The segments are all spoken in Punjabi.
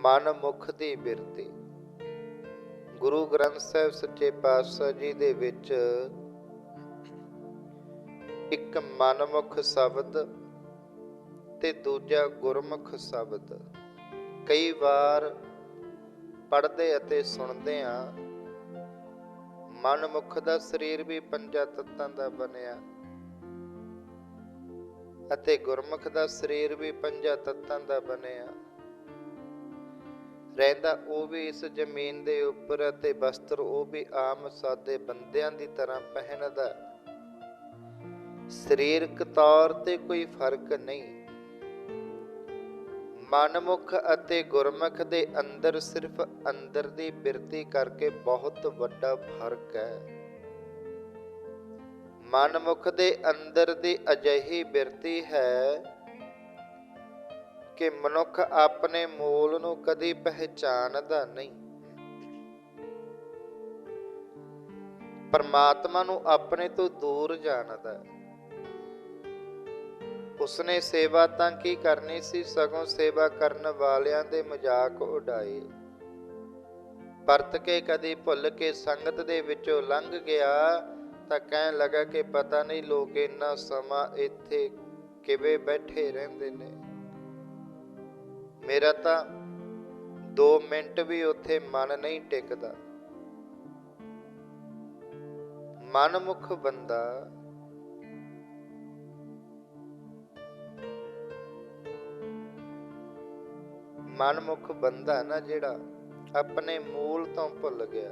ਮਨ ਮੁਖ ਦੀ ਬਿਰਤੀ। ਗੁਰੂ ਗ੍ਰੰਥ ਸਾਹਿਬ ਸੱਚੇ ਪਾਤਸ਼ਾਹ ਜੀ ਦੇ ਵਿੱਚ ਇੱਕ ਮਨਮੁਖ ਸ਼ਬਦ ਤੇ ਦੂਜਾ ਗੁਰਮੁਖ ਸ਼ਬਦ। ਕਈ ਵਾਰ ਪੜ੍ਹਦੇ ਅਤੇ ਸੁਣਦੇ ਆ ਮਨਮੁਖ ਦਾ ਸਰੀਰ ਵੀ ਪੰਜਾਂ ਤੱਤਾਂ ਦਾ ਬਣਿਆ ਅਤੇ ਗੁਰਮੁਖ ਦਾ ਸਰੀਰ ਵੀ ਪੰਜਾਂ ਤੱਤਾਂ ਦਾ ਬਣਿਆ। ਰਹਿੰਦਾ, ਉਹ ਵੀ ਇਸ ਜ਼ਮੀਨ ਦੇ ਉੱਪਰ ਅਤੇ ਵਸਤਰ ਉਹ ਵੀ ਆਮ ਸਾਦੇ ਬੰਦਿਆਂ ਦੀ ਤਰ੍ਹਾਂ ਪਹਿਨਦਾ। ਸਰੀਰਕ ਤੌਰ ਤੇ ਕੋਈ ਫ਼ਰਕ ਨਹੀਂ। ਮਨਮੁਖ ਅਤੇ ਗੁਰਮੁਖ ਦੇ ਅੰਦਰ ਸਿਰਫ ਅੰਦਰ ਦੀ ਬਿਰਤੀ ਕਰਕੇ ਬਹੁਤ ਵੱਡਾ ਫ਼ਰਕ ਹੈ। ਮਨਮੁਖ ਦੇ ਅੰਦਰ ਦੀ ਅਜਿਹੀ ਬਿਰਤੀ ਹੈ ਕਿ ਮਨੁੱਖ ਆਪਣੇ ਮੂਲ ਨੂੰ ਕਦੀ ਪਹਿਚਾਨਦਾ ਨਹੀਂ। ਪਰਮਾਤਮਾ ਨੂੰ ਆਪਣੇ ਤੋਂ ਦੂਰ ਜਾਣਦਾ ਉਸਨੇ ਸੇਵਾ ਤਾਂ ਕੀ ਕਰਨੀ ਸੀ? ਸਗੋਂ ਸੇਵਾ ਕਰਨ ਵਾਲਿਆਂ ਦੇ ਮਜ਼ਾਕ ਉਡਾਏ। ਪਰਤ ਕੇ ਕਦੀ ਭੁੱਲ ਕੇ ਸੰਗਤ ਦੇ ਵਿੱਚੋਂ ਲੰਘ ਗਿਆ ਤਾਂ ਕਹਿਣ ਲੱਗਾ ਕਿ ਪਤਾ ਨਹੀਂ ਲੋਕ ਇੰਨਾ ਸਮਾਂ ਇੱਥੇ ਕਿਵੇਂ ਬੈਠੇ ਰਹਿੰਦੇ ਨੇ। ਮੇਰਾ ਤਾਂ 2 ਮਿੰਟ ਵੀ ਉੱਥੇ ਮਨ ਨਹੀਂ ਟਿਕਦਾ। ਮਨਮੁਖ ਬੰਦਾ ਮਨਮੁਖ ਬੰਦਾ ਨਾ ਜਿਹੜਾ ਆਪਣੇ ਮੂਲ ਤੋਂ ਭੁੱਲ ਗਿਆ।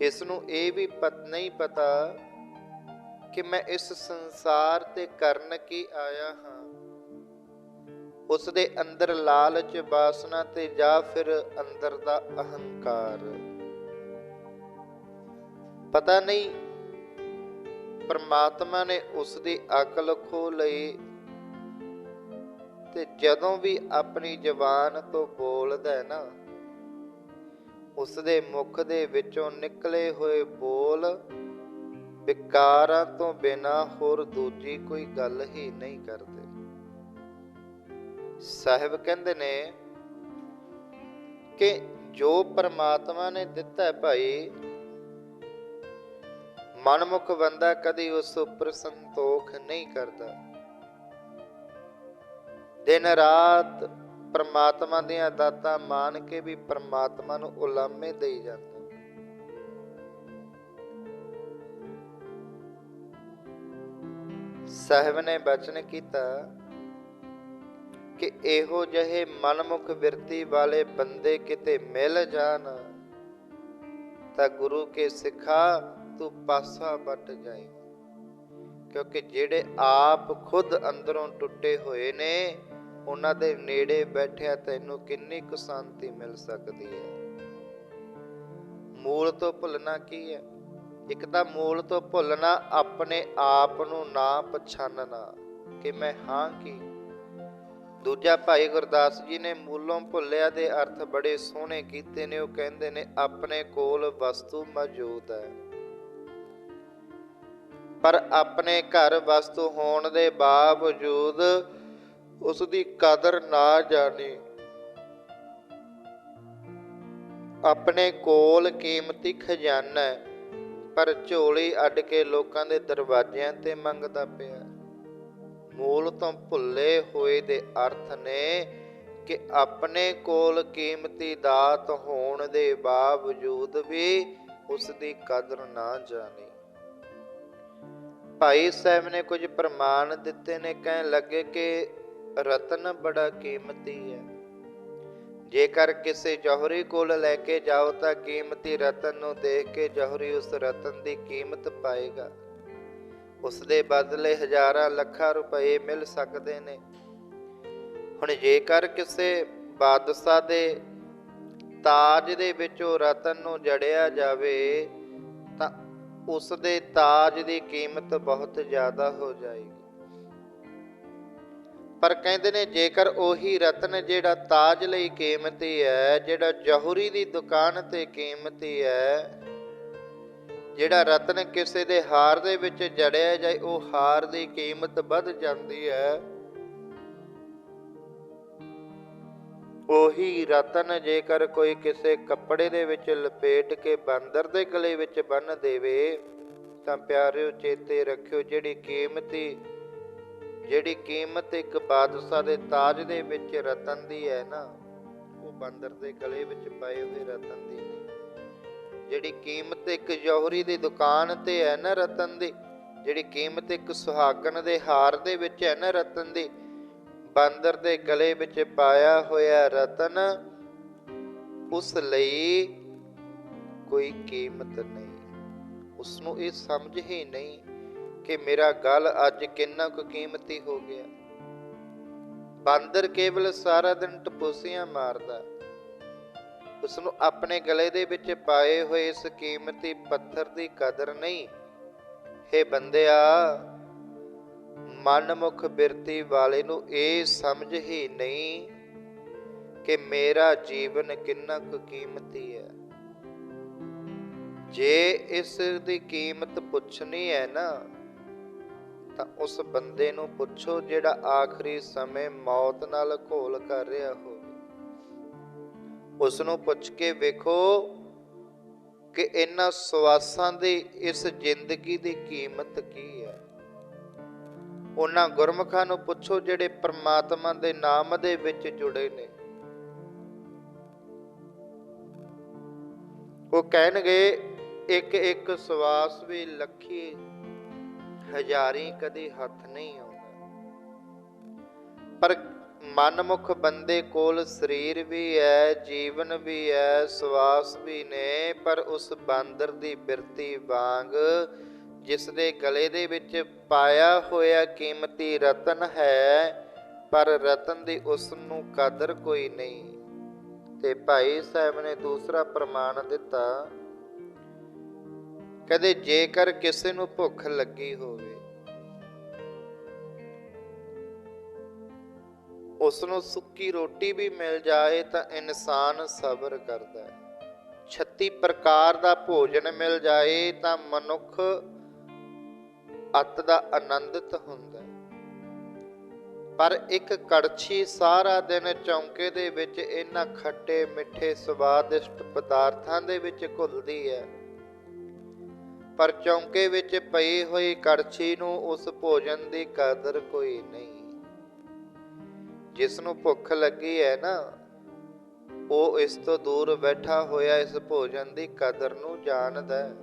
ਇਸ ਨੂੰ ਇਹ ਵੀ ਪਤ, ਨਹੀਂ ਪਤਾ ਕਿ ਮੈਂ ਇਸ ਸੰਸਾਰ ਤੇ ਕਰਨ ਕੀ ਆਇਆ ਹਾਂ। ਉਸ ਦੇ ਅੰਦਰ ਲਾਲਚ ਵਾਸਨਾ ਤੇ ਜਾਂ ਫਿਰ ਅੰਦਰ ਦਾ ਅਹੰਕਾਰ। ਪਤਾ ਨਹੀਂ, ਪਰਮਾਤਮਾ ਨੇ ਉਸ ਦੀ ਅਕਲ ਖੋ ਲਈ ਤੇ ਜਦੋਂ ਵੀ ਆਪਣੀ ਜ਼ਬਾਨ ਤੋਂ ਬੋਲਦਾ ਹੈ ਨਾ ਉਸ ਦੇ ਮੁਖ ਦੇ ਵਿੱਚੋਂ ਨਿਕਲੇ ਹੋਏ ਬੋਲ ਵਿਕਾਰਾਂ ਤੋਂ ਬਿਨਾ ਹੋਰ ਦੂਜੀ ਕੋਈ ਗੱਲ ਹੀ ਨਹੀਂ ਕਰਦੇ। ਸਾਹਿਬ ਕਹਿੰਦੇ ਨੇ ਕਿ ਜੋ ਪਰਮਾਤਮਾ ਨੇ ਦਿੱਤਾ ਹੈ ਭਾਈ, ਮਨਮੁਖ ਬੰਦਾ ਕਦੀ ਉਸ ਉੱਪਰ ਸੰਤੋਖ ਨਹੀਂ ਕਰਦਾ। ਦਿਨ ਰਾਤ ਪਰਮਾਤਮਾ ਦੀਆਂ ਦਾਤਾਂ ਮਾਨ ਕੇ ਵੀ ਪਰਮਾਤਮਾ ਨੂੰ ਉਲਾਮੇ ਦੇਈ ਜਾਂਦਾ ਸਾਹਿਬ ਨੇ ਬਚਨ ਕੀਤਾ ਕਿ ਇਹੋ ਜਿਹੇ ਮਨਮੁਖ ਬਿਰਤੀ ਵਾਲੇ ਬੰਦੇ ਕਿਤੇ ਮਿਲ ਜਾਣ, ਤਾਂ ਗੁਰੂ ਕੇ ਸਿੱਖਾ ਤੂੰ ਪਾਸਾ ਵੱਟ ਜਾਏ ਕਿਉਂਕਿ ਜਿਹੜੇ ਆਪ ਖੁਦ ਅੰਦਰੋਂ ਟੁੱਟੇ ਹੋਏ ਨੇ, ਉਹਨਾਂ ਦੇ ਨੇੜੇ ਬੈਠਿਆ ਤੈਨੂੰ ਕਿੰਨੀ ਕੁ ਸ਼ਾਂਤੀ ਮਿਲ ਸਕਦੀ ਹੈ। ਮੂਲ ਤੋਂ ਭੁੱਲਣਾ ਕੀ ਹੈ? ਇੱਕ ਤਾਂ ਮੂਲ ਤੋਂ ਭੁੱਲਣਾ ਆਪਣੇ ਆਪ ਨੂੰ ਨਾ ਪਛਾਨਣਾ ਕਿ ਮੈਂ ਹਾਂ ਕੀ। ਦੂਜਾ ਭਾਈ ਗੁਰਦਾਸ ਜੀ ਨੇ ਮੂਲੋਂ ਭੁੱਲਿਆ ਦੇ ਅਰਥ ਬੜੇ ਸੋਹਣੇ ਕੀਤੇ ਨੇ। ਉਹ ਕਹਿੰਦੇ ਨੇ ਆਪਣੇ ਕੋਲ ਵਸਤੂ ਮੌਜੂਦ ਹੈ। ਪਰ ਆਪਣੇ ਘਰ ਵਸਤੂ ਹੋਣ ਦੇ ਬਾਵਜੂਦ ਉਸ ਦੀ ਕਦਰ ਨਾ ਜਾਣੀ। ਆਪਣੇ ਕੋਲ ਕੀਮਤੀ ਖਜ਼ਾਨਾ ਹੈ, ਪਰ ਝੋਲੀ ਅੱਡ ਕੇ ਲੋਕਾਂ ਦੇ ਦਰਵਾਜ਼ਿਆਂ ਤੇ ਮੰਗਦਾ ਪਿਆ। ਮੂਲ ਤੋਂ ਭੁੱਲੇ ਹੋਏ ਦੇ ਅਰਥ ਨੇ ਕਿ ਆਪਣੇ ਕੋਲ ਕੀਮਤੀ ਦਾਤ ਹੋਣ ਦੇ ਬਾਵਜੂਦ ਵੀ ਉਸ ਦੀ ਕਦਰ ਨਾ ਜਾਣੀ। ਭਾਈ ਸਾਹਿਬ ਨੇ ਕੁਝ ਪ੍ਰਮਾਣ ਦਿੱਤੇ ਨੇ, ਕਹਿਣ ਲੱਗੇ ਕਿ ਰਤਨ ਬੜਾ ਕੀਮਤੀ ਹੈ। ਜੇਕਰ ਕਿਸੇ ਜੌਹਰੀ ਕੋਲ ਲੈ ਕੇ ਜਾਓ ਤਾਂ ਕੀਮਤੀ ਰਤਨ ਨੂੰ ਦੇਖ ਕੇ ਜੌਹਰੀ ਉਸ ਰਤਨ ਦੀ ਕੀਮਤ ਪਾਏਗਾ। ਉਸ ਦੇ ਬਦਲੇ ਹਜ਼ਾਰਾਂ ਲੱਖਾਂ ਰੁਪਏ ਮਿਲ ਸਕਦੇ ਨੇ। ਹੁਣ ਜੇਕਰ ਕਿਸੇ ਬਾਦਸ਼ਾਹ ਦੇ ਤਾਜ ਦੇ ਵਿੱਚੋਂ ਰਤਨ ਨੂੰ ਜੜਿਆ ਜਾਵੇ, ਤਾਂ ਉਸ ਦੇ ਤਾਜ ਦੀ ਕੀਮਤ ਬਹੁਤ ਜ਼ਿਆਦਾ ਹੋ ਜਾਏਗੀ। ਪਰ ਕਹਿੰਦੇ ਨੇ, ਜੇਕਰ ਉਹੀ ਰਤਨ ਜਿਹੜਾ ਤਾਜ ਲਈ ਕੀਮਤੀ ਹੈ, ਜਿਹੜਾ ਜਹੁਰੀ ਦੀ ਦੁਕਾਨ ਤੇ ਕੀਮਤੀ ਹੈ ਜਿਹੜਾ ਰਤਨ ਕਿਸੇ ਦੇ ਹਾਰ ਦੇ ਵਿੱਚ ਜੜਿਆ ਜਾਏ, ਉਹ ਹਾਰ ਦੀ ਕੀਮਤ ਵੱਧ ਜਾਂਦੀ ਹੈ। ਉਹੀ ਰਤਨ ਜੇਕਰ ਕੋਈ ਕਿਸੇ ਕੱਪੜੇ ਦੇ ਵਿੱਚ ਲਪੇਟ ਕੇ ਬਾਂਦਰ ਦੇ ਗਲੇ ਵਿੱਚ ਬੰਨ ਦੇਵੇ, ਤਾਂ ਪਿਆਰਿਓ ਚੇਤੇ ਰੱਖਿਓ, ਜਿਹੜੀ ਕੀਮਤੀ, ਜਿਹੜੀ ਕੀਮਤ ਇੱਕ ਬਾਦਸ਼ਾਹ ਦੇ ਤਾਜ ਦੇ ਵਿੱਚ ਰਤਨ ਦੀ ਹੈ ਨਾ, ਉਹ ਬਾਂਦਰ ਦੇ ਗਲੇ ਵਿੱਚ ਪਏ ਹੋਏ ਰਤਨ ਦੀ ਜਿਹੜੀ ਕੀਮਤ ਇੱਕ ਜੌਹਰੀ ਦੀ ਦੁਕਾਨ ਤੇ ਹੈ ਨਾ ਰਤਨ ਦੀ, ਜਿਹੜੀ ਕੀਮਤ ਇੱਕ ਸੁਹਾਗਣ ਦੇ ਹਾਰ ਦੇ ਵਿੱਚ ਹੈ ਨਾ ਰਤਨ ਦੀ, ਬਾਂਦਰ ਦੇ ਗਲੇ ਵਿੱਚ ਪਾਇਆ ਹੋਇਆ ਰਤਨ, ਉਸ ਲਈ ਕੋਈ ਕੀਮਤ ਨਹੀਂ। ਉਸ ਨੂੰ ਇਹ ਸਮਝ ਹੀ ਨਹੀਂ ਕਿ ਮੇਰਾ ਗਲ ਅੱਜ ਕਿੰਨਾ ਕੁ ਕੀਮਤੀ ਹੋ ਗਿਆ। ਬਾਂਦਰ ਕੇਵਲ ਸਾਰਾ ਦਿਨ ਟਪੋਸੀਆਂ ਮਾਰਦਾ। ਉਸ ਨੂੰ ਆਪਣੇ ਗਲੇ ਦੇ ਵਿੱਚ ਪਾਏ ਹੋਏ ਇਸ ਕੀਮਤੀ ਪੱਥਰ ਦੀ ਕਦਰ ਨਹੀਂ। ਹੇ ਬੰਦਿਆ, ਮਨਮੁਖ ਬਿਰਤੀ ਵਾਲੇ ਨੂੰ ਇਹ ਸਮਝ ਹੀ ਨਹੀਂ ਕਿ ਮੇਰਾ ਜੀਵਨ ਕਿੰਨਾ ਕੁ ਕੀਮਤੀ ਹੈ। ਜੇ ਇਸ ਦੀ ਕੀਮਤ ਪੁੱਛਣੀ ਹੈ ਨਾ, ਤਾਂ ਉਸ ਬੰਦੇ ਨੂੰ ਪੁੱਛੋ ਜਿਹੜਾ ਆਖਰੀ ਸਮੇਂ ਮੌਤ ਨਾਲ ਘੋਲ ਕਰ ਰਿਹਾ ਹੋ। ਉਸ ਨੂੰ ਪੁੱਛ ਕੇ ਵੇਖੋ ਕਿ ਇਹਨਾਂ ਸਵਾਸਾਂ ਦੀ ਇਸ ਜ਼ਿੰਦਗੀ ਦੀ ਕੀਮਤ ਕੀ ਹੈ। ਉਹਨਾਂ ਗੁਰਮੁਖਾਂ ਨੂੰ ਪੁੱਛੋ ਜਿਹੜੇ ਪ੍ਰਮਾਤਮਾ ਦੇ ਨਾਮ ਦੇ ਵਿੱਚ ਜੁੜੇ ਨੇ। ਉਹ ਕਹਿਣਗੇ ਇੱਕ ਇੱਕ ਸਵਾਸ ਵੀ ਲੱਖੀ ਹਜ਼ਾਰੀ ਕਦੇ ਹੱਥ ਨਹੀਂ ਆਉਂਦਾ। ਪਰ ਮਨਮੁਖ ਬੰਦੇ ਕੋਲ ਸਰੀਰ ਵੀ ਹੈ, ਜੀਵਨ ਵੀ ਹੈ, ਸਵਾਸ ਵੀ ਨੇ, ਪਰ ਉਸ ਬਾਂਦਰ ਦੀ ਬਿਰਤੀ ਵਾਂਗ ਜਿਸ ਦੇ ਗਲੇ ਦੇ ਵਿੱਚ ਪਾਇਆ ਹੋਇਆ ਕੀਮਤੀ ਰਤਨ ਹੈ, ਪਰ ਰਤਨ ਦੀ ਉਸ ਨੂੰ ਕਦਰ ਕੋਈ ਨਹੀਂ। ਤੇ ਭਾਈ ਸਾਹਿਬ ਨੇ ਦੂਸਰਾ ਪ੍ਰਮਾਣ ਦਿੱਤਾ, ਕਦੇ ਜੇਕਰ ਕਿਸੇ ਨੂੰ ਭੁੱਖ ਲੱਗੀ ਹੋਵੇ ਉਸ ਨੂੰ ਸੁੱਕੀ ਰੋਟੀ ਵੀ ਮਿਲ ਜਾਏ ਤਾਂ ਇਨਸਾਨ ਸਬਰ ਕਰਦਾ ਹੈ। 36 ਪ੍ਰਕਾਰ ਦਾ ਭੋਜਨ ਮਿਲ ਜਾਏ ਤਾਂ ਮਨੁੱਖ ਅਤ ਦਾ ਆਨੰਦਿਤ ਹੁੰਦਾ ਹੈ। ਪਰ ਇੱਕ ਕੜਛੀ ਸਾਰਾ ਦਿਨ ਚੌਂਕੇ ਦੇ ਵਿੱਚ ਇਹਨਾਂ ਖੱਟੇ ਮਿੱਠੇ ਸਵਾਦਿਸ਼ਟ ਪਦਾਰਥਾਂ ਦੇ ਵਿੱਚ ਘੁਲਦੀ ਹੈ। ਪਰ ਚੌਂਕੇ ਵਿੱਚ ਪਈ ਹੋਈ ਕੜਛੀ ਨੂੰ ਉਸ ਭੋਜਨ ਦੀ ਕਦਰ ਕੋਈ ਨਹੀਂ। ਜਿਸ ਨੂੰ ਭੁੱਖ ਲੱਗੀ ਹੈ ਨਾ, ਉਹ ਇਸ ਤੋਂ ਦੂਰ ਬੈਠਾ ਹੋਇਆ ਇਸ ਭੋਜਨ ਦੀ ਕਦਰ ਨੂੰ ਜਾਣਦਾ ਹੈ।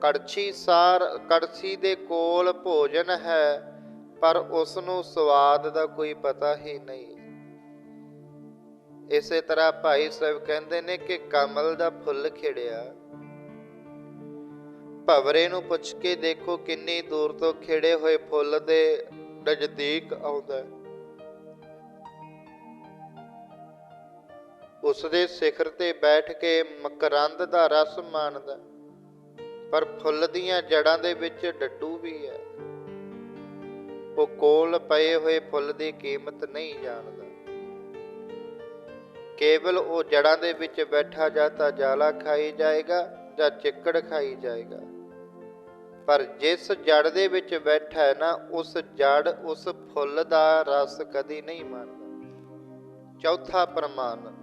ਕੜਛੀ ਸਾਰ, ਕੜਛੀ ਦੇ ਕੋਲ ਭੋਜਨ ਹੈ, ਪਰ ਉਸ ਨੂੰ ਸਵਾਦ ਦਾ ਕੋਈ ਪਤਾ ਹੀ ਨਹੀਂ। ਇਸੇ ਤਰ੍ਹਾਂ ਭਾਈ ਸਾਹਿਬ ਕਹਿੰਦੇ ਨੇ ਕਿ ਕਮਲ ਦਾ ਫੁੱਲ ਖਿੜਿਆ। ਭਵਰੇ ਨੂੰ ਪੁੱਛ ਕੇ ਦੇਖੋ ਕਿੰਨੀ ਦੂਰ ਤੋਂ ਖਿੜੇ ਹੋਏ ਫੁੱਲ ਦੇ ਨਜ਼ਦੀਕ ਆਉਂਦਾ ਹੈ। ਉਸ ਦੇ ਸਿਖਰ ਤੇ ਬੈਠ ਕੇ ਮਕਰੰਦ ਦਾ ਰਸ ਮਾਣਦਾ। ਪਰ ਫੁੱਲ ਦੀਆਂ ਜੜਾਂ ਦੇ ਵਿੱਚ ਡੱਡੂ ਵੀ ਹੈ। ਉਹ ਕੋਲ ਪਏ ਹੋਏ ਫੁੱਲ ਦੀ ਕੀਮਤ ਨਹੀਂ ਜਾਣਦਾ। ਕੇਵਲ ਉਹ ਜੜਾਂ ਦੇ ਵਿੱਚ ਬੈਠਾ ਜਾਂ ਤਾਂ ਜਾਲਾ ਖਾਈ ਜਾਏਗਾ ਜਾਂ ਚਿੱਕੜ ਖਾਈ ਜਾਏਗਾ। ਪਰ ਜਿਸ ਜੜ ਦੇ ਵਿੱਚ ਬੈਠਾ ਹੈ ਨਾ, ਉਸ ਜੜ ਉਸ ਫੁੱਲ ਦਾ ਰਸ ਕਦੀ ਨਹੀਂ ਮਾਣਦਾ ਚੌਥਾ ਪ੍ਰਮਾਣ।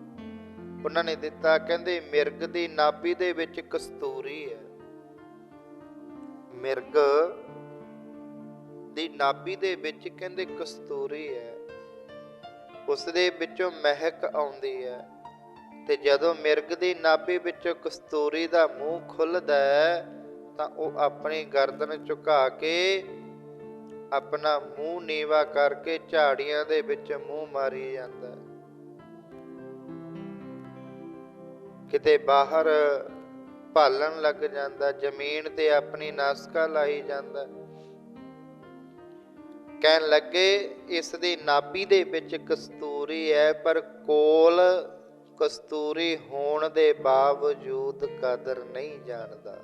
ਉਹਨਾਂ ਨੇ ਦਿੱਤਾ, ਕਹਿੰਦੇ, ਮਿਰਗ ਦੀ ਨਾਭੀ ਦੇ ਵਿੱਚ ਕਸਤੂਰੀ ਹੈ। ਮਿਰਗ ਦੀ ਨਾਭੀ ਦੇ ਵਿੱਚ ਕਹਿੰਦੇ ਕਸਤੂਰੀ ਹੈ। ਉਸ ਦੇ ਵਿੱਚੋਂ ਮਹਿਕ ਆਉਂਦੀ ਹੈ ਤੇ ਜਦੋਂ ਮਿਰਗ ਦੀ ਨਾਭੀ ਵਿੱਚੋਂ ਕਸਤੂਰੀ ਦਾ ਮੂੰਹ ਖੁੱਲਦਾ ਹੈ, ਤਾਂ ਉਹ ਆਪਣੀ ਗਰਦਨ ਝੁਕਾ ਕੇ ਆਪਣਾ ਮੂੰਹ ਨੀਵਾ ਕਰਕੇ ਝਾੜੀਆਂ ਦੇ ਵਿੱਚ ਮੂੰਹ ਮਾਰੀ ਜਾਂਦਾ ਹੈ। ਕਿਤੇ ਬਾਹਰ ਭਾਲਣ ਲੱਗ ਜਾਂਦਾ, ਜ਼ਮੀਨ ਤੇ ਆਪਣੀ ਨਾਸਕਾ ਲਾਈ ਜਾਂਦਾ। ਕਹਿਣ ਲੱਗੇ, ਇਸ ਦੀ ਨਾਭੀ ਦੇ ਵਿੱਚ ਕਸਤੂਰੀ ਹੈ, ਪਰ ਕੋਲ ਕਸਤੂਰੀ ਹੋਣ ਦੇ ਬਾਵਜੂਦ ਕਦਰ ਨਹੀਂ ਜਾਣਦਾ।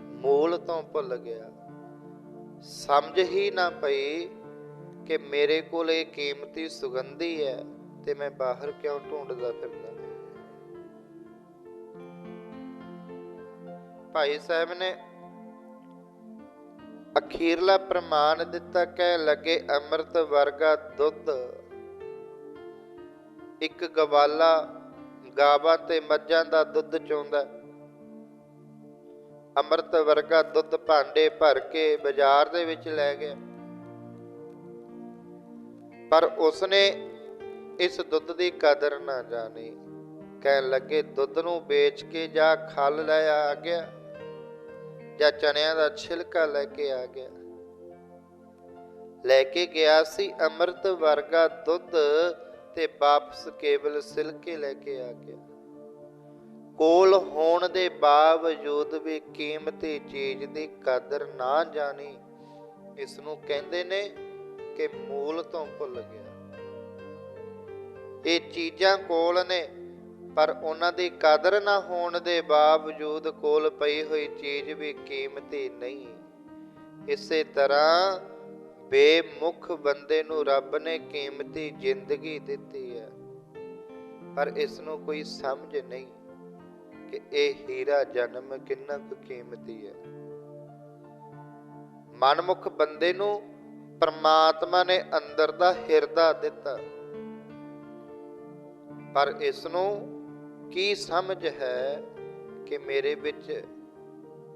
ਮੂਲ ਤੋਂ ਭੁੱਲ ਗਿਆ। ਸਮਝ ਹੀ ਨਾ ਪਈ ਕਿ ਮੇਰੇ ਕੋਲ ਇਹ ਕੀਮਤੀ ਸੁਗੰਧੀ ਹੈ ਤੇ ਮੈਂ ਬਾਹਰ ਕਿਉਂ ਢੂੰਡਦਾ ਫਿਰਦਾ। ਭਾਈ ਸਾਹਿਬ ਨੇ ਅਖੀਰਲਾ ਪ੍ਰਮਾਣ ਦਿੱਤਾ, ਕਹਿ ਲੱਗੇ, ਅੰਮ੍ਰਿਤ ਵਰਗਾ ਦੁੱਧ ਇੱਕ ਗਵਾਲਾ ਗਾਵਾਂ ਤੇ ਮੱਝਾਂ ਦਾ ਦੁੱਧ ਚੋਂਦਾ ਅੰਮ੍ਰਿਤ ਵਰਗਾ ਦੁੱਧ ਭਾਂਡੇ ਭਰ ਕੇ ਬਾਜ਼ਾਰ ਦੇ ਵਿੱਚ ਲੈ ਗਿਆ। ਪਰ ਉਸਨੇ ਇਸ ਦੁੱਧ ਦੀ ਕਦਰ ਨਾ ਜਾਣੀ। ਕਹਿਣ ਲੱਗੇ, ਦੁੱਧ ਨੂੰ ਵੇਚ ਕੇ ਜਾ ਖਲ ਲੈ ਆ ਗਿਆ। ਜਾਂ ਚਣਿਆਂ ਦਾ ਛਿਲਕਾ ਲੈ ਕੇ ਆ ਗਿਆ। ਲੈ ਕੇ ਗਿਆ ਸੀ ਅੰਮ੍ਰਿਤ ਵਰਗਾ ਦੁੱਧ ਤੇ ਵਾਪਸ ਕੇਵਲ ਸਿਲਕੇ ਲੈ ਕੇ ਆ ਗਿਆ। ਕੋਲ ਹੋਣ ਦੇ ਬਾਵਜੂਦ ਵੀ ਕੀਮਤੀ ਚੀਜ਼ ਦੀ ਕਦਰ ਨਾ ਜਾਣੀ ਇਸ ਨੂੰ ਕਹਿੰਦੇ ਨੇ ਕਿ ਮੂਲ ਤੋਂ ਭੁੱਲ ਗਿਆ। ਇਹ ਚੀਜ਼ਾਂ ਕੋਲ ਨੇ। ਪਰ ਉਹਨਾਂ ਦੀ ਕਦਰ ਨਾ ਹੋਣ ਦੇ ਬਾਵਜੂਦ ਕੋਲ ਪਈ ਹੋਈ ਚੀਜ਼ ਵੀ ਕੀਮਤੀ ਨਹੀਂ। ਇਸੇ ਤਰ੍ਹਾਂ ਬੇਮੁਖ ਬੰਦੇ ਨੂੰ ਰੱਬ ਨੇ ਕੀਮਤੀ ਜ਼ਿੰਦਗੀ ਦਿੱਤੀ ਹੈ। ਪਰ ਇਸ ਨੂੰ ਕੋਈ ਸਮਝ ਨਹੀਂ ਕਿ ਇਹ ਹੀਰਾ ਜਨਮ ਕਿੰਨਾ ਕੁ ਕੀਮਤੀ ਹੈ। ਮਨਮੁਖ ਬੰਦੇ ਨੂੰ ਪਰਮਾਤਮਾ ਨੇ ਅੰਦਰ ਦਾ ਹਿਰਦਾ ਦਿੱਤਾ। ਪਰ ਇਸ ਨੂੰ ਕੀ ਸਮਝ ਹੈ ਕਿ ਮੇਰੇ ਵਿੱਚ,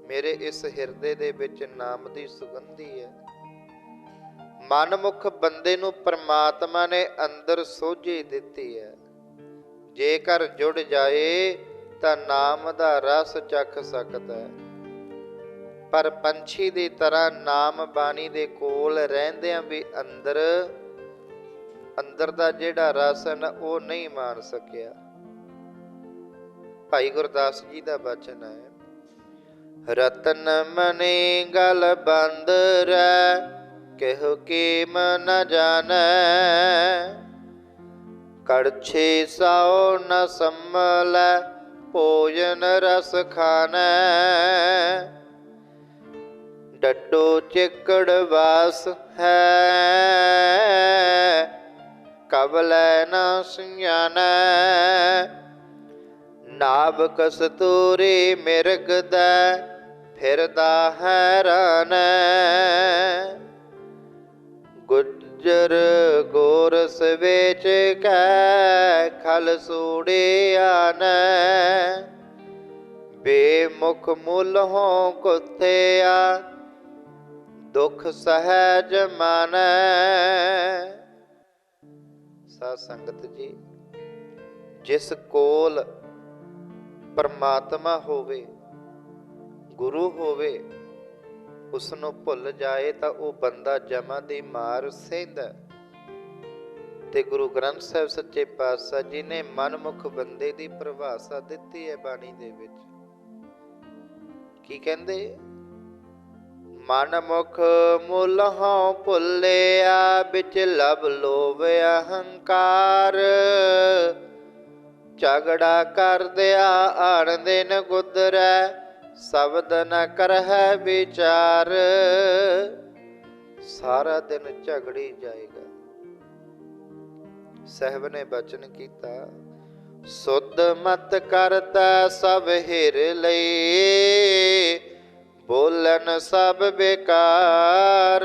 ਮੇਰੇ ਇਸ ਹਿਰਦੇ ਦੇ ਵਿੱਚ ਨਾਮ ਦੀ ਸੁਗੰਧੀ ਹੈ? ਮਨਮੁਖ ਬੰਦੇ ਨੂੰ ਪਰਮਾਤਮਾ ਨੇ ਅੰਦਰ ਸੋਝੀ ਦਿੱਤੀ ਹੈ। ਜੇਕਰ ਜੁੜ ਜਾਏ, ਤਾਂ ਨਾਮ ਦਾ ਰਸ ਚੱਖ ਸਕਦਾ ਹੈ। ਪਰ ਪੰਛੀ ਦੀ ਤਰ੍ਹਾਂ ਨਾਮ ਬਾਣੀ ਦੇ ਕੋਲ ਰਹਿੰਦਿਆਂ ਵੀ ਅੰਦਰ ਅੰਦਰ ਦਾ ਜਿਹੜਾ ਰਸ ਹੈ ਨਾ, ਉਹ ਨਹੀਂ ਮਾਣ ਸਕਿਆ। ਭਾਈ ਗੁਰਦਾਸ ਜੀ ਦਾ ਬਚਨ ਹੈ, ਰਤਨ ਮਨੇ ਗਲ ਬੰਦ ਰਹਿ, ਕਹਿ ਕੇ ਮਨ ਜਾਣੈ? ਕੜਛੇ ਸਾਉ ਨ ਸੰਮਲੈ ਭੋਜਨ ਰਸ ਖਾਣੈ। ਡੱਡੋ ਚਿਕੜ ਵਾਸ ਹੈ ਕਬਲੈ ਨ ਸੁਣਾਨੈ ਨਾਭ ਕਸਤੂਰੀ ਮਿਰਗ ਫਿਰਦਾ ਹੈਰਾਨ ਗੁੱਜਰ ਗੋਰਸ ਵੇਚ ਕੈ ਖਲ ਸੂੜਿਆਨ ਬੇਮੁਖ ਮੁੱਲ ਹੋ ਕੁੱਥਿਆ ਦੁਖ ਸਹਿਜ ਮਨ ਸਾ ਸੰਗਤ ਜੀ, ਜਿਸ ਕੋਲ ਪਰਮਾਤਮਾ ਹੋਵੇ, ਗੁਰੂ ਹੋਵੇ ਉਸ ਨੂੰ ਭੁੱਲ ਜਾਏ ਤਾਂ ਉਹ ਬੰਦਾ ਜਮਾ ਦੀ ਮਾਰ ਸਹਿੰਦਾ ਤੇ ਗੁਰੂ ਗ੍ਰੰਥ ਸਾਹਿਬ ਸੱਚੇ ਪਾਤਸ਼ਾਹ ਜੀ ਨੇ ਮਨਮੁਖ ਬੰਦੇ ਦੀ ਪਰਿਭਾਸ਼ਾ ਦਿੱਤੀ ਹੈ ਬਾਣੀ ਦੇ ਵਿੱਚ। ਕੀ ਕਹਿੰਦੇ? ਮਨਮੁਖ ਮੁੱਲ ਹਉ ਭੁੱਲਿਆ, ਵਿੱਚ ਲਬ ਲੋਭ ਅਹੰਕਾਰ। ਝਗੜਾ ਕਰਦਿਆ ਆਣ ਦਿਨ ਗੁਦਰੈ, ਸ਼ਬਦ ਨ ਕਰਹਿ ਵਿਚਾਰ। ਸਾਰਾ ਦਿਨ ਝਗੜੀ ਜਾਏਗਾ। ਸਹਿਬ ਨੇ ਬਚਨ ਕੀਤਾ, ਸੁਧ ਮਤ ਕਰਤਾ ਸਭ ਹਿਰ ਲਈ, ਬੋਲਨ ਸਭ ਬੇਕਾਰ।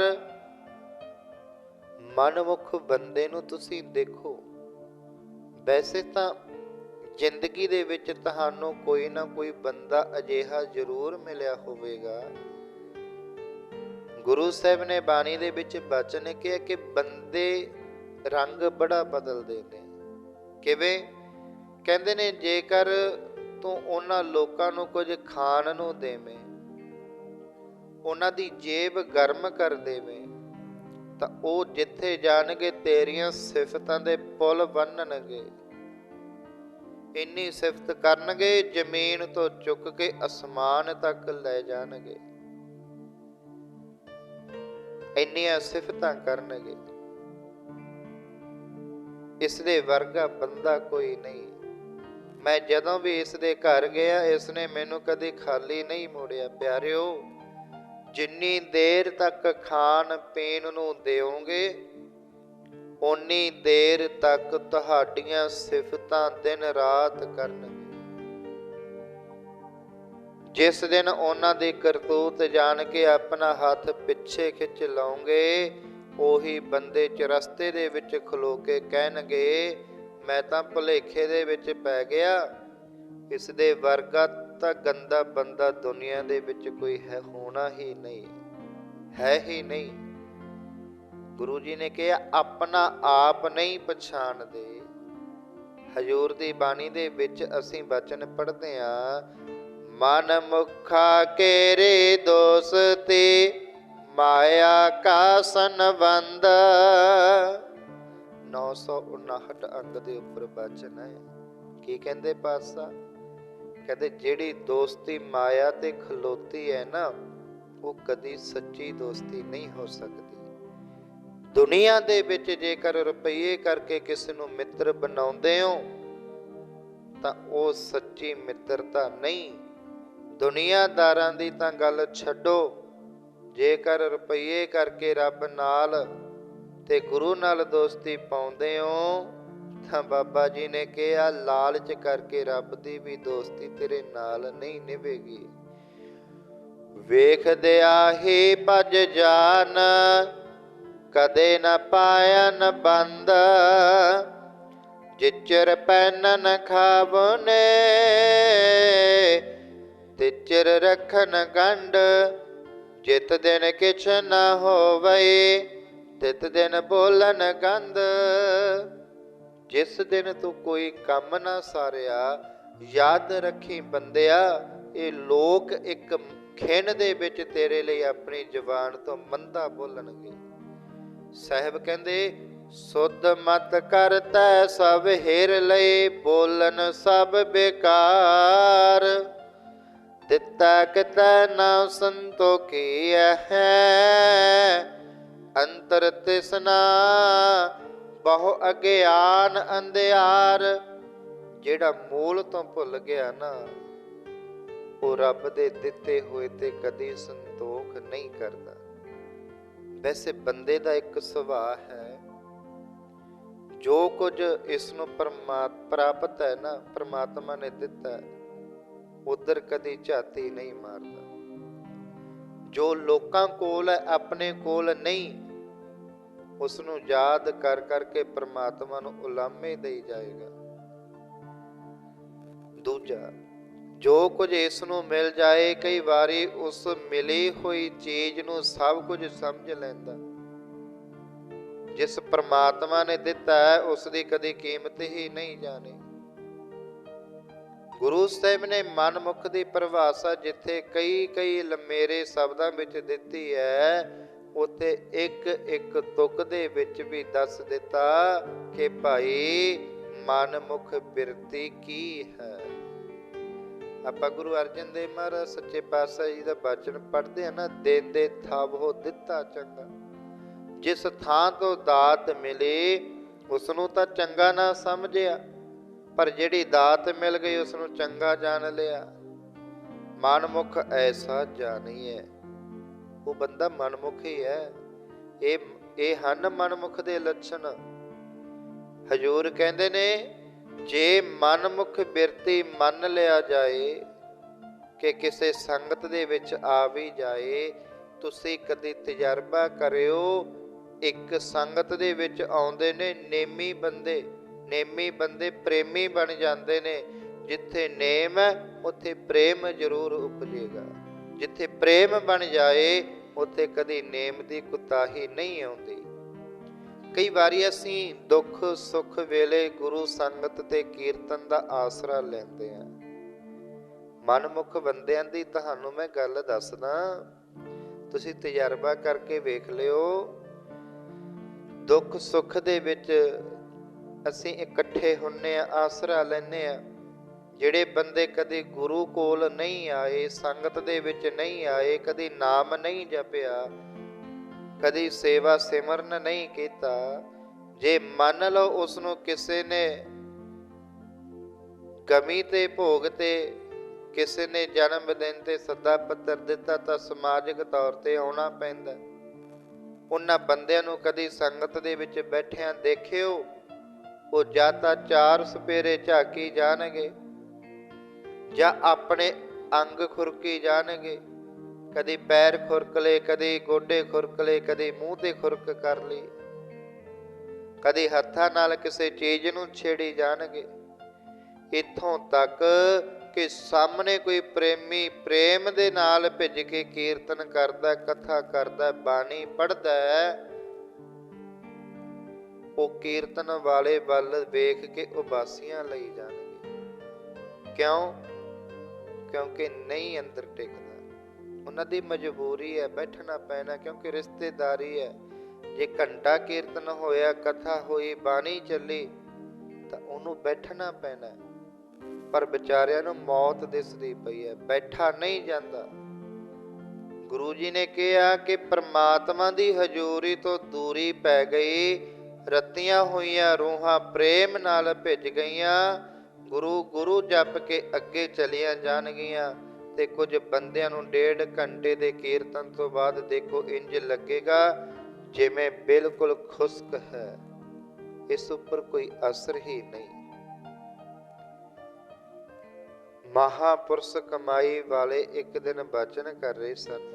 ਮਨਮੁਖ ਬੰਦੇ ਨੂੰ ਤੁਸੀਂ ਦੇਖੋ, ਵੈਸੇ ਤਾਂ ਜ਼ਿੰਦਗੀ ਦੇ ਵਿੱਚ ਤੁਹਾਨੂੰ ਕੋਈ ਨਾ ਕੋਈ ਬੰਦਾ ਅਜਿਹਾ ਜ਼ਰੂਰ ਮਿਲਿਆ ਹੋਵੇਗਾ। ਗੁਰੂ ਸਾਹਿਬ ਨੇ ਬਾਣੀ ਦੇ ਵਿੱਚ ਬਚਨ ਕਿਹਾ ਕਿ ਬੰਦੇ ਰੰਗ ਬੜਾ ਬਦਲਦੇ ਨੇ ਕਿਵੇਂ? ਕਹਿੰਦੇ ਨੇ, ਜੇਕਰ ਤੂੰ ਉਹਨਾਂ ਲੋਕਾਂ ਨੂੰ ਕੁਝ ਖਾਣ ਨੂੰ ਦੇਵੇਂ, ਉਹਨਾਂ ਦੀ ਜੇਬ ਗਰਮ ਕਰ ਦੇਵੇਂ, ਤਾਂ ਉਹ ਜਿੱਥੇ ਜਾਣਗੇ ਤੇਰੀਆਂ ਸਿਫਤਾਂ ਦੇ ਪੁੱਲ ਬੰਨਣਗੇ। ਇੰਨੀ ਸਿਫਤ ਕਰਨਗੇ, ਜ਼ਮੀਨ ਤੋਂ ਚੁੱਕ ਕੇ ਅਸਮਾਨ ਤੱਕ ਲੈ ਜਾਣਗੇ। ਇੰਨੀਆਂ ਸਿਫਤਾਂ ਕਰਨਗੇ। ਇਸ ਦੇ ਵਰਗਾ ਬੰਦਾ ਕੋਈ ਨਹੀਂ। ਮੈਂ ਜਦੋਂ ਵੀ ਇਸ ਦੇ ਘਰ ਗਿਆ ਇਸ ਨੇ ਮੈਨੂੰ ਕਦੇ ਖਾਲੀ ਨਹੀਂ ਮੋੜਿਆ। ਪਿਆਰਿਓ, ਜਿੰਨੀ ਦੇਰ ਤੱਕ ਖਾਣ ਪੀਣ ਨੂੰ ਦਿਓਗੇ ਓਨੀ ਦੇਰ ਤੱਕ ਤੁਹਾਡੀਆਂ ਸਿਫਤਾਂ ਦਿਨ ਰਾਤ ਕਰਨਗੇ। ਜਿਸ ਦਿਨ ਉਹਨਾਂ ਦੀ ਕਰਤੂਤ ਜਾਣ ਕੇ ਆਪਣਾ ਹੱਥ ਪਿੱਛੇ ਖਿੱਚ ਲਾਉਂਗੇ, ਉਹੀ ਬੰਦੇ ਚ ਰਸਤੇ ਦੇ ਵਿੱਚ ਖਲੋ ਕੇ ਕਹਿਣਗੇ, ਮੈਂ ਤਾਂ ਭੁਲੇਖੇ ਦੇ ਵਿੱਚ ਪੈ ਗਿਆ। ਇਸ ਦੇ ਵਰਗਾ ਤਾਂ ਗੰਦਾ ਬੰਦਾ ਦੁਨੀਆ ਦੇ ਵਿੱਚ ਕੋਈ ਹੈ, ਹੋਣਾ ਹੀ ਨਹੀਂ, ਹੈ ਹੀ ਨਹੀਂ। ਗੁਰੂ ਜੀ ਨੇ ਕਿਹਾ, ਆਪਣਾ ਆਪ ਨਹੀਂ ਪਛਾਣਦੇ। ਹਜੂਰ ਦੀ ਬਾਣੀ ਦੇ ਵਿੱਚ ਅਸੀਂ ਬਚਨ ਪੜ੍ਹਦੇ ਆ ਮਨ ਮੁਖਾ ਕੇਰੇ ਦੋਸਤੀ, ਮਾਇਆ ਕਾ ਸੰਬੰਧ। 959 ਅੰਗ ਦੇ ਉੱਪਰ ਬਚਨ ਹੈ। ਕੀ ਕਹਿੰਦੇ ਪਾਸਾ ਕਹਿੰਦੇ, ਜਿਹੜੀ ਦੋਸਤੀ ਮਾਇਆ ਤੇ ਖਲੋਤੀ ਹੈ ਨਾ, ਉਹ ਕਦੀ ਸੱਚੀ ਦੋਸਤੀ ਨਹੀਂ ਹੋ ਸਕਦੀ। ਦੁਨੀਆ ਦੇ ਵਿੱਚ ਜੇਕਰ ਰੁਪਈਏ ਕਰਕੇ ਕਿਸੇ ਨੂੰ ਮਿੱਤਰ ਬਣਾਉਂਦੇ ਹੋ, ਤਾਂ ਉਹ ਸੱਚੀ ਮਿੱਤਰਤਾ ਨਹੀਂ। ਦੁਨੀਆਦਾਰਾਂ ਦੀ ਤਾਂ ਗੱਲ ਛੱਡੋ, ਜੇਕਰ ਰੁਪਈਏ ਕਰਕੇ ਰੱਬ ਨਾਲ ਤੇ ਗੁਰੂ ਨਾਲ ਦੋਸਤੀ ਪਾਉਂਦੇ ਹੋ, ਤਾਂ ਬਾਬਾ ਜੀ ਨੇ ਕਿਹਾ, ਲਾਲਚ ਕਰਕੇ ਰੱਬ ਦੀ ਵੀ ਦੋਸਤੀ ਤੇਰੇ ਨਾਲ ਨਹੀਂ ਨਿਭੇਗੀ। ਵੇਖਦਿਆ ਹੀ ਭਜ ਜਾਨ ਕਦੇ ਨ ਪਾਇਨ ਬੰਦ। ਜਿਚਰ ਪੈਨਨ ਖਾਵਨੇ, ਤਿਚਰ ਰਖਨ ਗੰਡ ਜਿਤ ਦਿਨ ਕਿਛ ਨ ਹੋਵੇ ਤਿਤ ਦਿਨ ਬੋਲਨ ਗੰਦ ਜਿਸ ਦਿਨ ਤੂੰ ਕੋਈ ਕੰਮ ਨਾ ਸਾਰਿਆ, ਯਾਦ ਰੱਖੀ ਬੰਦਿਆ, ਇਹ ਲੋਕ ਇੱਕ ਖਿੰਨ ਦੇ ਵਿੱਚ ਤੇਰੇ ਲਈ ਆਪਣੀ ਜ਼ੁਬਾਨ ਤੋਂ ਮੰਦਾ ਬੋਲਣਗੇ। ਸਾਹਿਬ ਕਹਿੰਦੇ, ਸੁਧ ਮਤ ਕਰਤੈ ਸਭ ਹਿਰ ਲਈ ਬੋਲਨ ਸਭ ਬੇਕਾਰ। ਦਿੱਤਾ ਕਿਤੈ ਨਾ ਸੰਤੋਖੀ ਹੈ ਅੰਤਰ ਤਿਸਨਾ ਬਹੁ ਅਗਿਆਨ ਅੰਧਿਆਰ। ਜਿਹੜਾ ਮੂਲ ਤੋਂ ਭੁੱਲ ਗਿਆ ਨਾ, ਉਹ ਰੱਬ ਦੇ ਦਿੱਤੇ ਹੋਏ ਤੇ ਕਦੀ ਸੰਤੋਖ ਨਹੀਂ ਕਰਦਾ। ਵੈਸੇ ਬੰਦੇ ਦਾ ਇੱਕ ਸੁਭਾਅ ਹੈ। ਜੋ ਕੁਝ ਇਸ ਨੂੰ ਪਰਮਾਤ ਪ੍ਰਾਪਤ ਹੈ ਨਾ, ਪ੍ਰਮਾਤਮਾ ਨੇ ਦਿੱਤਾ, ਉਧਰ ਕਦੀ ਝਾਤੀ ਨਹੀਂ ਮਾਰਦਾ। ਜੋ ਲੋਕਾਂ ਕੋਲ ਹੈ, ਆਪਣੇ ਕੋਲ ਨਹੀਂ ਉਸ ਨੂੰ ਯਾਦ ਕਰ ਕਰਕੇ ਪ੍ਰਮਾਤਮਾ ਨੂੰ ਉਲਾਮੇ ਦੇਈ ਜਾਏਗਾ। ਦੂਜਾ ਜੋ ਕੁਝ ਇਸ ਨੂੰ ਮਿਲ ਜਾਏ, ਕਈ ਵਾਰੀ ਉਸ ਮਿਲੀ ਹੋਈ ਚੀਜ਼ ਨੂੰ ਸਭ ਕੁਝ ਸਮਝ ਲੈਂਦਾ। ਜਿਸ ਪਰਮਾਤਮਾ ਨੇ ਦਿੱਤਾ ਹੈ, ਉਸ ਦੀ ਕਦੀ ਕੀਮਤ ਹੀ ਨਹੀਂ ਜਾਣੀ। ਗੁਰੂ ਸਾਹਿਬ ਨੇ ਮਨਮੁਖ ਦੀ ਪਰਿਭਾਸ਼ਾ ਜਿੱਥੇ ਕਈ ਕਈ ਲੰਮੇਰੇ ਸ਼ਬਦਾਂ ਵਿੱਚ ਦਿੱਤੀ ਹੈ, ਉਥੇ ਇੱਕ ਇੱਕ ਤੁਕ ਦੇ ਵਿੱਚ ਵੀ ਦੱਸ ਦਿੱਤਾ ਕਿ ਭਾਈ ਮਨਮੁਖ ਬਿਰਤੀ ਕੀ ਹੈ। ਆਪਾਂ ਗੁਰੂ ਅਰਜਨ ਦੇਵ ਮਹਾਰਾਜ ਸੱਚੇ ਪਾਤਸ਼ਾਹ ਜੀ ਦਾ ਬਚਨ ਪੜ੍ਹਦੇ ਆ ਨਾ ਦੇਂਦੇ ਥਾਵੋ ਦਿੱਤਾ ਚੰਗਾ। ਜਿਸ ਥਾਂ ਤੋਂ ਦਾਤ ਮਿਲੇ ਉਸ ਨੂੰ ਤਾਂ ਚੰਗਾ ਨਾ ਸਮਝਿਆ, ਪਰ ਜਿਹੜੀ ਦਾਤ ਮਿਲ ਗਈ ਉਸ ਨੂੰ ਚੰਗਾ ਜਾਣ ਲਿਆ। ਮਨਮੁਖ ਐਸਾ ਜਾਣੀਏ ਉਹ ਬੰਦਾ ਮਨਮੁਖ ਹੀ ਹੈ ਇਹ ਇਹ ਹਨ ਮਨਮੁਖ ਦੇ ਲੱਛਣ। ਹਜੂਰ ਕਹਿੰਦੇ ਨੇ ਜੇ ਮਨਮੁਖ ਬਿਰਤੀ ਮੰਨ ਲਿਆ ਜਾਏ ਕਿ ਕਿਸੇ ਸੰਗਤ ਦੇ ਵਿੱਚ ਆ ਵੀ ਜਾਏ, ਤੁਸੀਂ ਕਦੀ ਤਜਰਬਾ ਕਰਿਓ, ਇੱਕ ਸੰਗਤ ਦੇ ਵਿੱਚ ਆਉਂਦੇ ਨੇ ਨੇਮੀ ਬੰਦੇ ਨੇਮੀ ਬੰਦੇ ਪ੍ਰੇਮੀ ਬਣ ਜਾਂਦੇ ਨੇ, ਜਿੱਥੇ ਨੇਮ ਹੈ, ਉੱਥੇ ਪ੍ਰੇਮ ਜ਼ਰੂਰ ਉਪਜੇਗਾ। ਜਿੱਥੇ ਪ੍ਰੇਮ ਬਣ ਜਾਏ, ਉੱਥੇ ਕਦੀ ਨੇਮ ਦੀ ਕੁਤਾਹੀ ਨਹੀਂ ਆਉਂਦੀ। ਕਈ ਵਾਰੀ ਅਸੀਂ ਦੁੱਖ, ਸੁੱਖ ਵੇਲੇ ਗੁਰੂ ਸੰਗਤ ਤੇ ਕੀਰਤਨ ਦਾ ਆਸਰਾ ਲੈਂਦੇ ਹਾਂ। ਮਨਮੁਖ ਬੰਦਿਆਂ ਦੀ ਤੁਹਾਨੂੰ ਮੈਂ ਗੱਲ ਦੱਸਦਾ। ਤੁਸੀਂ ਤਜਰਬਾ ਕਰਕੇ ਵੇਖ ਲਿਓ। ਦੁੱਖ, ਸੁੱਖ ਦੇ ਵਿੱਚ ਅਸੀਂ ਇਕੱਠੇ ਹੁੰਨੇ ਆ ਆਸਰਾ ਲੈਨੇ ਆ ਜਿਹੜੇ ਬੰਦੇ ਕਦੇ ਗੁਰੂ ਕੋਲ ਨਹੀਂ ਆਏ, ਸੰਗਤ ਦੇ ਵਿੱਚ ਨਹੀਂ ਆਏ, ਕਦੇ ਨਾਮ ਨਹੀਂ ਜਪਿਆ ਕਦੀ ਸੇਵਾ ਸਿਮਰਨ ਨਹੀਂ ਕੀਤਾ। ਜੇ ਮੰਨ ਲਓ ਉਸ ਨੂੰ ਕਿਸੇ ਨੇ ਕਮੀ ਤੇ ਭੋਗ ਤੇ ਕਿਸੇ ਨੇ ਜਨਮ ਦਿਨ ਤੇ ਸੱਦਾ ਪੱਤਰ ਦਿੱਤਾ ਤਾਂ ਸਮਾਜਿਕ ਤੌਰ ਤੇ ਆਉਣਾ ਪੈਂਦਾ। ਉਹਨਾਂ ਬੰਦਿਆਂ ਨੂੰ ਕਦੀ ਸੰਗਤ ਦੇ ਵਿੱਚ ਬੈਠਿਆਂ ਦੇਖਿਓ, ਉਹ ਜਾਂ ਤਾਂ ਚਾਰ ਸਪੇਰੇ ਝਾਕੀ ਜਾਣਗੇ ਜਾਂ ਆਪਣੇ ਅੰਗ ਖੁਰਕੀ ਜਾਣਗੇ। ਕਦੀ ਪੈਰ ਖੁਰਕ ਲਏ, ਕਦੀ ਗੋਡੇ ਖੁਰਕ ਲਏ, ਕਦੀ ਮੂੰਹ ਤੇ ਖੁਰਕ ਕਰ ਲਈ ਕਦੇ ਹੱਥਾਂ ਨਾਲ ਕਿਸੇ ਚੀਜ਼ ਨੂੰ ਛੇੜੀ ਜਾਣਗੇ। ਇੱਥੋਂ ਤੱਕ ਕਿ ਸਾਹਮਣੇ ਕੋਈ ਪ੍ਰੇਮੀ ਪ੍ਰੇਮ ਦੇ ਨਾਲ ਭਿੱਜ ਕੇ ਕੀਰਤਨ ਕਰਦਾ, ਕਥਾ ਕਰਦਾ, ਬਾਣੀ ਪੜਦਾ ਉਹ ਕੀਰਤਨ ਵਾਲੇ ਵੱਲ ਵੇਖ ਕੇ ਉਬਾਸੀਆਂ ਲਈ ਜਾਣਗੇ। ਕਿਉਂ? ਕਿਉਂਕਿ ਨਹੀਂ ਅੰਦਰ ਟਿਕਦਾ। ਉਹਨਾਂ ਦੀ ਮਜਬੂਰੀ ਹੈ, ਬੈਠਣਾ ਪੈਣਾ ਕਿਉਂਕਿ ਰਿਸ਼ਤੇਦਾਰੀ ਹੈ। ਜੇ ਘੰਟਾ ਕੀਰਤਨ ਹੋਇਆ, ਕਥਾ ਹੋਈ, ਬਾਣੀ ਚੱਲੀ, ਤਾਂ ਉਹਨੂੰ ਬੈਠਣਾ ਪੈਣਾ ਪਰ ਵਿਚਾਰਿਆਂ ਨੂੰ ਮੌਤ ਦਿਸਦੀ ਪਈ ਹੈ, ਬੈਠਾ ਨਹੀਂ ਜਾਂਦਾ। ਗੁਰੂ ਜੀ ਨੇ ਕਿਹਾ ਕਿ ਪ੍ਰਮਾਤਮਾ ਦੀ ਹਜ਼ੂਰੀ ਤੋਂ ਦੂਰੀ ਪੈ ਗਈ, ਰੱਤੀਆਂ ਹੋਈਆਂ ਰੂਹਾਂ ਪ੍ਰੇਮ ਨਾਲ ਭਿੱਜ ਗਈਆਂ, ਗੁਰੂ ਗੁਰੂ ਜਪ ਕੇ ਅੱਗੇ ਚਲੀਆਂ ਜਾਣਗੀਆਂ। ਤੇ ਕੁਝ ਬੰਦਿਆਂ ਨੂੰ ਡੇਢ ਘੰਟੇ ਦੇ ਕੀਰਤਨ ਤੋਂ ਬਾਅਦ ਦੇਖੋ ਇੰਜ ਲੱਗੇਗਾ ਜਿਵੇਂ ਬਿਲਕੁਲ ਖੁਸ਼ਕ ਹੈ। ਇਸ ਉੱਪਰ ਕੋਈ ਅਸਰ ਹੀ ਨਹੀਂ। ਮਹਾਪੁਰਸ਼ ਕਮਾਈ ਵਾਲੇ ਇੱਕ ਦਿਨ ਬਚਨ ਕਰ ਰਹੇ ਸਨ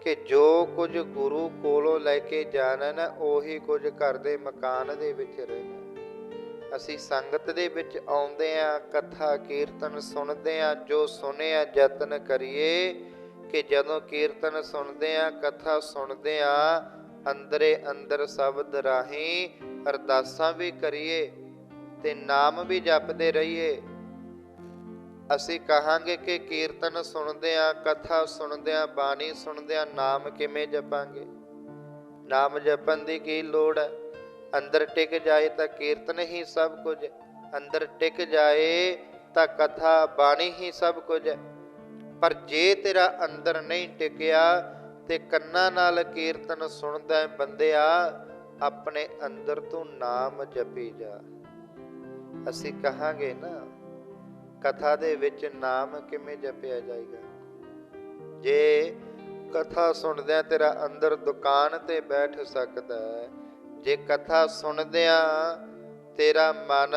ਕਿ ਜੋ ਕੁਝ ਗੁਰੂ ਕੋਲੋਂ ਲੈ ਕੇ ਜਾਣਾ ਨਾ ਉਹੀ ਕੁਝ ਘਰ ਦੇ ਮਕਾਨ ਦੇ ਵਿੱਚ ਰਹਿਣਾ ਅਸੀਂ ਸੰਗਤ ਦੇ ਵਿੱਚ ਆਉਂਦੇ ਆ ਕਥਾ ਕੀਰਤਨ ਸੁਣਦੇ ਆ ਜੋ ਸੁਣਿਆ ਯਤਨ ਕਰੀਏ ਕਿ ਜਦੋਂ ਕੀਰਤਨ ਸੁਣਦੇ ਆ ਕਥਾ ਸੁਣਦੇ ਆ ਅੰਦਰੇ ਅੰਦਰ ਸ਼ਬਦ ਰਾਹੀਂ ਅਰਦਾਸਾਂ ਵੀ ਕਰੀਏ ਤੇ ਨਾਮ ਵੀ ਜਪਦੇ ਰਹੀਏ। ਅਸੀਂ ਕਹਾਂਗੇ ਕਿ ਕੀਰਤਨ ਸੁਣਦੇ ਆ ਕਥਾ ਸੁਣਦੇ ਆ ਬਾਣੀ ਸੁਣਦੇ ਆ ਨਾਮ ਕਿਵੇਂ ਜਪਾਂਗੇ? ਨਾਮ ਜਪਣ ਦੀ ਕੀ ਲੋੜ ਹੈ? ਅੰਦਰ ਟਿਕ ਜਾਏ ਤਾਂ ਕੀਰਤਨ ਹੀ ਸਭ ਕੁਝ, ਅੰਦਰ ਟਿਕ ਜਾਏ ਤਾਂ ਕਥਾ ਬਾਣੀ ਹੀ ਸਭ ਕੁਝ। ਪਰ ਜੇ ਤੇਰਾ ਅੰਦਰ ਨਹੀਂ ਟਿਕਿਆ ਤੇ ਕੰਨਾਂ ਨਾਲ ਕੀਰਤਨ ਸੁਣਦਾ ਹੈ ਬੰਦਿਆ, ਆਪਣੇ ਅੰਦਰ ਤੋਂ ਨਾਮ ਜਪੀ ਜਾ। ਅਸੀਂ ਕਹਾਂਗੇ ਨਾ, ਕਥਾ ਦੇ ਵਿੱਚ ਨਾਮ ਕਿਵੇਂ ਜਪਿਆ ਜਾਏਗਾ? ਜੇ ਕਥਾ ਸੁਣਦਿਆਂ ਤੇਰਾ ਅੰਦਰ ਦੁਕਾਨ ਤੇ ਬੈਠ ਸਕਦਾ ਹੈ ਜੇ ਕਥਾ ਸੁਣਦਿਆਂ ਤੇਰਾ ਮਨ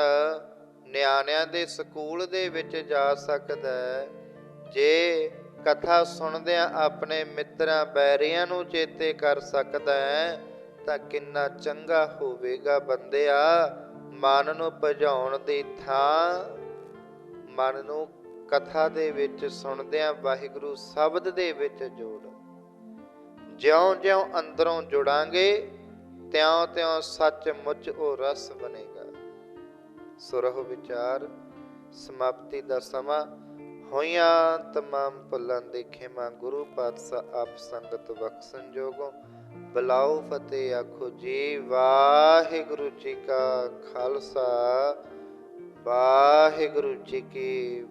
ਨਿਆਣਿਆਂ ਦੇ ਸਕੂਲ ਦੇ ਵਿੱਚ ਜਾ ਸਕਦਾ ਹੈ, ਜੇ ਕਥਾ ਸੁਣਦਿਆਂ ਆਪਣੇ ਮਿੱਤਰਾਂ ਬੈਰੀਆਂ ਨੂੰ ਚੇਤੇ ਕਰ ਸਕਦਾ ਹੈ, ਤਾਂ ਕਿੰਨਾ ਚੰਗਾ ਹੋਵੇਗਾ ਬੰਦਿਆ, ਮਨ ਨੂੰ ਭਜਾਉਣ ਦੀ ਥਾਂ। ਮਨ ਨੂੰ ਕਥਾ ਦੇ ਵਿੱਚ ਸੁਣਦਿਆਂ ਵਾਹਿਗੁਰੂ ਸ਼ਬਦ ਦੇ ਵਿੱਚ ਜੋੜ। ਜਿਉਂ-ਜਿਉਂ ਅੰਦਰੋਂ ਜੁੜਾਂਗੇ ਤਿਉਂ-ਤਿਉਂ ਸੱਚ-ਮੁੱਚ ਉਹ ਰਸ ਬਣੇਗਾ। ਸੁਰਹੁ ਵਿਚਾਰ, ਸਮਾਪਤੀ ਦਾ ਸਮਾਂ, ਹੋਈਆਂ ਤਮਾਮ ਭੁੱਲਾਂ ਦੇ ਖੇਮਾ, ਗੁਰੂ ਪਾਤਸ਼ਾਹ ਆਪ ਸੰਗਤ ਬਖਸ਼ਣ ਜੋਗੋ ਬਲਾਉ ਫਤਿਹ, ਆਖੋ ਜੀ, ਵਾਹਿਗੁਰੂ ਜੀ ਕਾ ਖਾਲਸਾ, ਵਾਹਿਗੁਰੂ ਜੀ ਕੀ